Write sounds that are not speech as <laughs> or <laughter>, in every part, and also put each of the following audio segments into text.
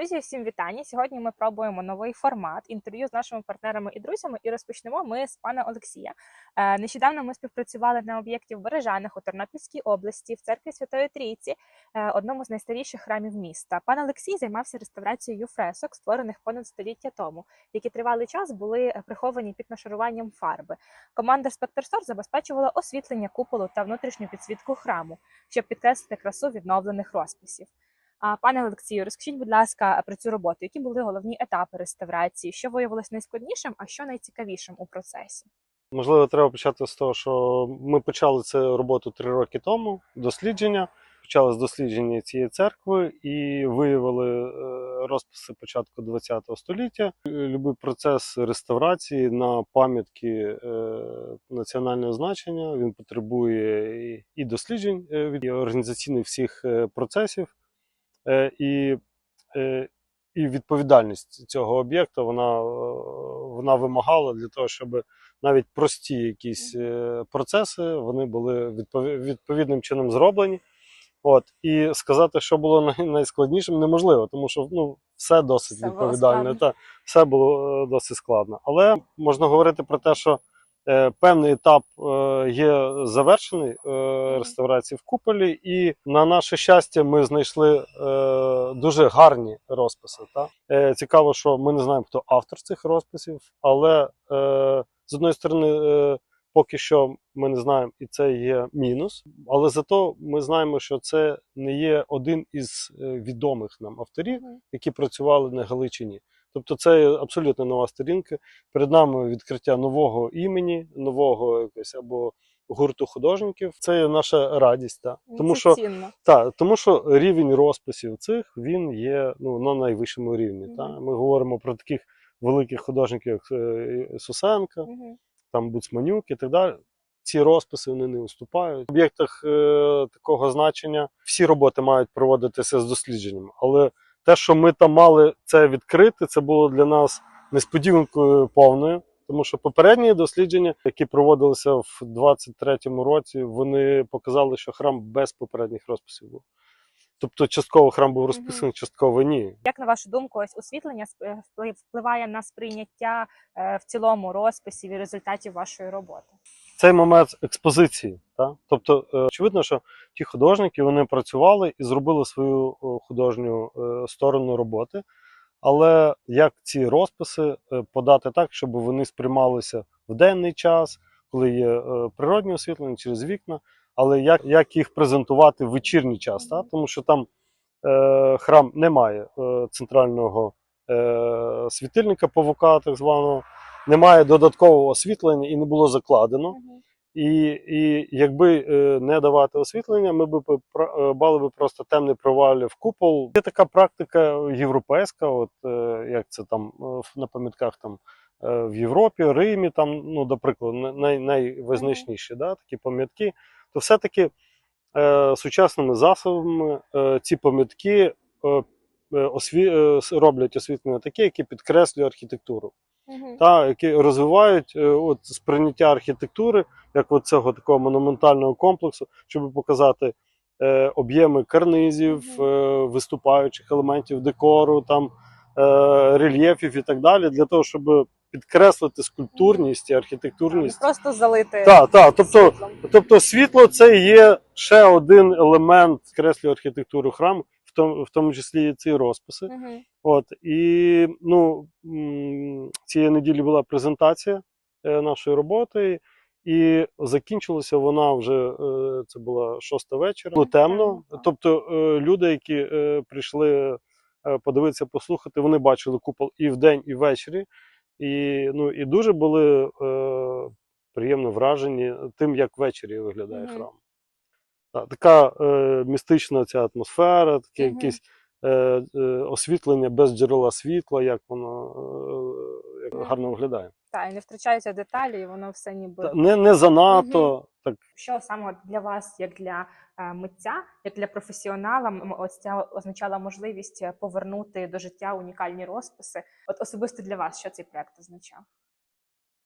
Друзі, всім вітання. Сьогодні ми пробуємо новий формат інтерв'ю з нашими партнерами і друзями. І розпочнемо ми з пана Олексія. Е, Нещодавно ми співпрацювали на об'єкті в Бережанах у Тернопільській області в церкві Святої Трійці, е, одному з найстаріших храмів міста. Пан Олексій займався реставрацією фресок, створених понад століття тому, які тривалий час були приховані під нашаруванням фарби. Команда Спектерстор забезпечувала освітлення куполу та внутрішню підсвітку храму, щоб підкреслити красу відновлених розписів. А пане Олексію, розкажіть, будь ласка, про цю роботу. Які були головні етапи реставрації? Що виявилось найскладнішим, а що найцікавішим у процесі? Можливо, треба почати з того, що ми почали цю роботу три роки тому. Дослідження почали з дослідження цієї церкви і виявили е, розписи початку ХХ століття. Любий процес реставрації на пам'ятки е, національного значення він потребує і- досліджень е, від організаційних всіх процесів. Е, І, е, і відповідальність цього об'єкту вона, е, вона вимагала для того, щоб навіть прості якісь процеси вони були відпові- відповідним чином зроблені. От і сказати, що було найскладнішим, неможливо, тому що ну все досить Все відповідально. Та все було досить складно. Але можна говорити про те, що певний етап е, є завершений е, реставрації в куполі, і на наше щастя, ми знайшли е, дуже гарні розписи. Та? Е, цікаво, що ми не знаємо, хто автор цих розписів, але е, з одної сторони, е, поки що ми не знаємо, і це є мінус. Але зато ми знаємо, що це не є один із е, відомих нам авторів, які працювали на Галичині. Тобто це абсолютно нова сторінка. Перед нами відкриття нового імені, нового якось або гурту художників. Це є наша радість. Та. Тому Це що цінно. так, тому що рівень розписів цих він є ну, на найвищому рівні. Мгм. Та? Ми говоримо про таких великих художників, як е, Сусенка, Мгм. там Буцманюк і так далі. Ці розписи вони не уступають. В об'єктах е, такого значення всі роботи мають проводитися з дослідженням. Але те, що ми там мали це відкрити, це було для нас несподіванкою повною. Тому що попередні дослідження, які проводилися в 23-му році, вони показали, що храм без попередніх розписів був. Тобто, частково храм був розписаний, частково ні. Як на вашу думку, ось освітлення е, впливає на сприйняття е, в цілому розписів і результатів вашої роботи? Цей момент експозиції. Та? Тобто, е, очевидно, що ті художники вони працювали і зробили свою художню е, сторону роботи. Але як ці розписи е, подати так, щоб вони сприймалися в денний час, коли є е, природнє освітлення через вікна, але як, як їх презентувати в вечірній час, та? тому що там е, храм не має е, центрального е, світильника павука, так званого, немає додаткового освітлення і не було закладено. І, і якби е, не давати освітлення, ми б е, бали би просто темний провалі в купол. Є така практика європейська, от е, як це там на пам'ятках там в Європі, Римі, там, ну, до прикладу, най, найвизначніші да, такі пам'ятки, то все-таки е, сучасними засобами е, ці пам'ятки е, осві... е, роблять освітлення таке, яке підкреслює архітектуру Та, які розвивають е, от, сприйняття архітектури, як от цього такого монументального комплексу, щоб показати е, об'єми карнизів, е, виступаючих елементів декору, там, е, рельєфів і так далі, для того, щоб підкреслити скульптурність і архітектурність. Просто залити Так, так, тобто, світлом. тобто світло це є ще один елемент підкреслює архітектуру храму, в тому, в тому числі і ці розписи. Мгм. От і ну цієї неділі була презентація е, нашої роботи, і закінчилася вона вже е, це була шоста вечора. Було темно. Тобто е, люди, які прийшли подивитися, послухати, вони бачили купол і вдень, і ввечері. І, ну, і дуже були е, приємно вражені тим, як ввечері виглядає Мгм. храм. Так, така е, містична ця атмосфера, Мгм. якесь е, е, освітлення без джерела світла, як воно е, як гарно виглядає. Та, і не втрачаються деталі, і воно все ніби Та, Не, не занадто, так що саме для вас, як для е, митця, як для професіонала, ось ця означала можливість е, повернути до життя унікальні розписи. От особисто для вас, що цей проект означав?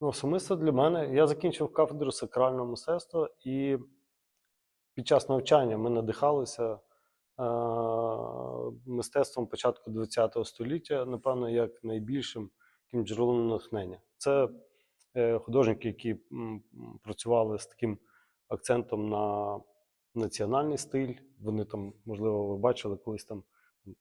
ну, особисто для мене. Я закінчив кафедру сакрального мистецтва, і під час навчання ми надихалися мистецтвом початку ХХ століття, напевно, як найбільшим таким джерелом натхнення. Це е, художники, які працювали з таким акцентом на національний стиль. Вони там, можливо, ви бачили колись там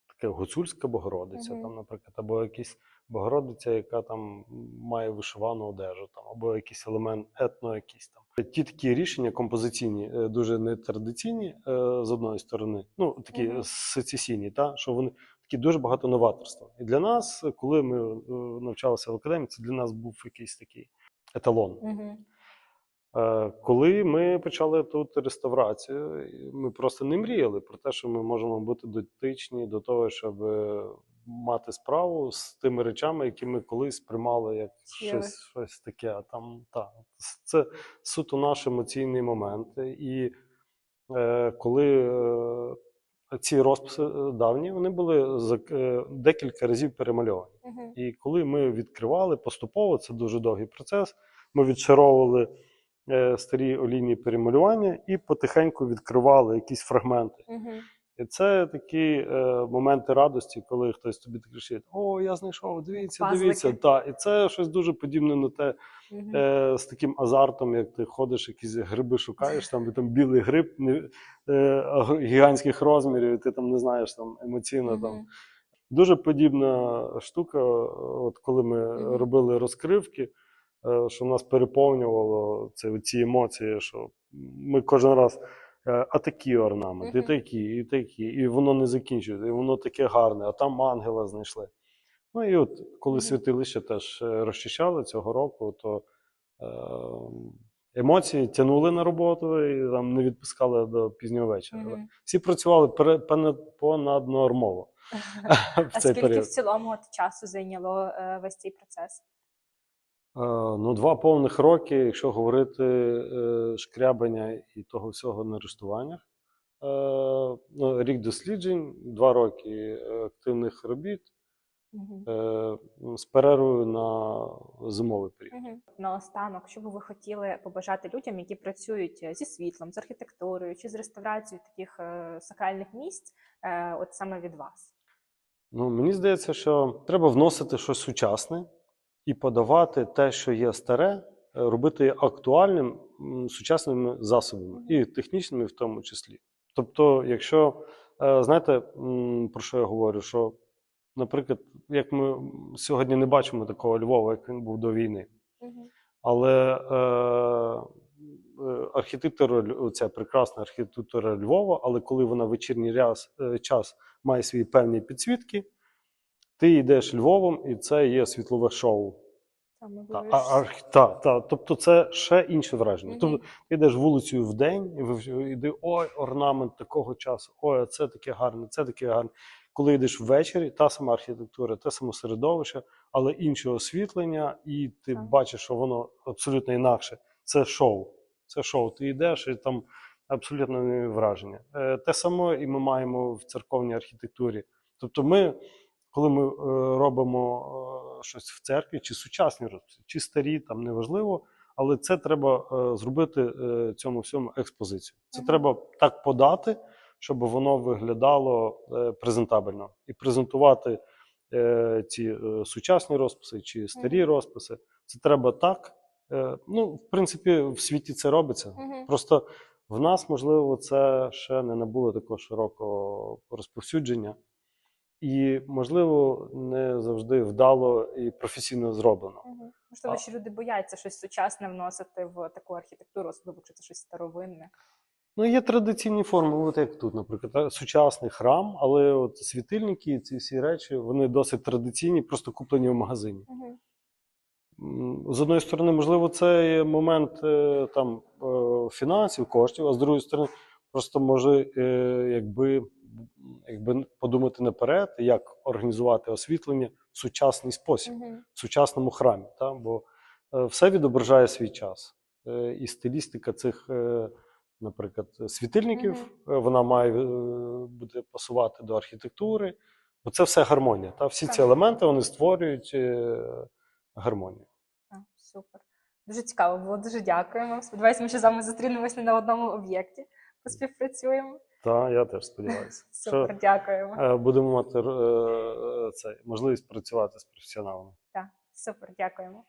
таке гуцульська Богородиця, Мгм. там, наприклад, або якісь Богородиця, яка там має вишивану одежу, там, або якийсь елемент етно, якийсь там. Ті такі рішення композиційні, е, дуже нетрадиційні е, з одної сторони, ну такі Мгм. сецесійні, та що вони такі дуже багато новаторства. І для нас, коли ми е, навчалися в академії, це для нас був якийсь такий еталон. Е, Коли ми почали тут реставрацію, ми просто не мріяли про те, що ми можемо бути дотичні до того, щоб мати справу з тими речами, які ми колись сприймали як щось, щось таке. А там та це суто наш емоційний момент. І е, коли е, ці розписи е, давні, вони були за е, декілька разів перемальовані. Угу. І коли ми відкривали поступово, це дуже довгий процес. Ми відшаровували е, старі олійні перемалювання і потихеньку відкривали якісь фрагменти. Угу. І це такі е, моменти радості, коли хтось тобі кричить: О, я знайшов, дивіться, Пазлики. дивіться. Та, і це щось дуже подібне на те, Угу. е, з таким азартом, як ти ходиш, якісь гриби шукаєш, там, і там білий гриб не, е, гігантських розмірів, і ти там не знаєш там емоційно там. Дуже подібна штука, от коли ми робили розкривки, е, що нас переповнювало це ці емоції, що ми кожен раз. Е, А такі орнаменти, і такі, і такі, і воно не закінчується, і воно таке гарне, а там ангела знайшли. Ну і от коли святилище теж е, розчищали цього року, то е, емоції тягнули на роботу і там не відпускали до пізнього вечора. Але Всі працювали понаднормово <laughs> <laughs> в А скільки період. в цілому от часу зайняло весь цей процес? Е, Ну, два повних роки, якщо говорити е, шкрябання і того всього на арештуваннях. Е, Ну, рік досліджень, два роки активних робіт Угу. з перервою на зимовий період. Угу. Наостанок, що би ви хотіли побажати людям, які працюють зі світлом, з архітектурою чи з реставрацією таких сакральних місць, от саме від вас? Ну, мені здається, що треба вносити щось сучасне і подавати те, що є старе, е, робити актуальним сучасними засобами, і технічними в тому числі. Тобто, якщо е, знаєте, про що я говорю, що, наприклад, як ми сьогодні не бачимо такого Львова, як він був до війни. Але е, е, архітектура, ця прекрасна архітектура Львова, але коли вона в вечірній час має свої певні підсвітки, ти йдеш Львовом, і це є світлове шоу. Та, а, та, та, тобто це ще інше враження. Мгм. Тобто ти йдеш вулицею в день, і йди, ой, орнамент такого часу, ой, а це таке гарне, це таке гарне. Коли йдеш ввечері, та сама архітектура, те саме середовище, але інше освітлення, і ти Так. бачиш, що воно абсолютно інакше. Це шоу. Це шоу. Ти йдеш і там абсолютно нові враження. Е, Те саме і ми маємо в церковній архітектурі. Тобто, ми, коли ми е, робимо е, щось в церкві, чи сучасні розписи, чи старі, там неважливо, але це треба е, зробити цьому всьому експозицію. Це треба так подати, щоб воно виглядало презентабельно. І презентувати ці сучасні розписи чи старі розписи. Це треба так. Ну, в принципі, в світі це робиться. Просто в нас, можливо, це ще не набуло такого широкого розповсюдження, і, можливо, не завжди вдало і професійно зроблено. Мгм. Можливо, що люди бояться щось сучасне вносити в таку архітектуру, особливо якщо це щось старовинне. Ну, є традиційні форми, от як тут, наприклад, сучасний храм, але от світильники, ці всі речі, вони досить традиційні, просто куплені в магазині. Угу. З одної сторони, можливо, це є момент е, там е, фінансів, коштів, а з другої сторони, просто може е, якби, якби подумати наперед, як організувати освітлення в сучасний спосіб, в сучасному храмі. Та? Бо е, все відображає свій час. Е, І стилістика цих, е, наприклад, світильників, вона має буде пасувати до архітектури, бо це все гармонія. Та? Всі ці елементи вони створюють гармонію. Так, супер. Дуже цікаво було, дуже дякуємо. Сподіваюся, ми ще з вами зустрінемось не на одному об'єкті, поспівпрацюємо. Так, я теж сподіваюся. <laughs> Супер, дякуємо. Е, будемо мати е, це, можливість працювати з професіоналами. Так, супер, дякуємо.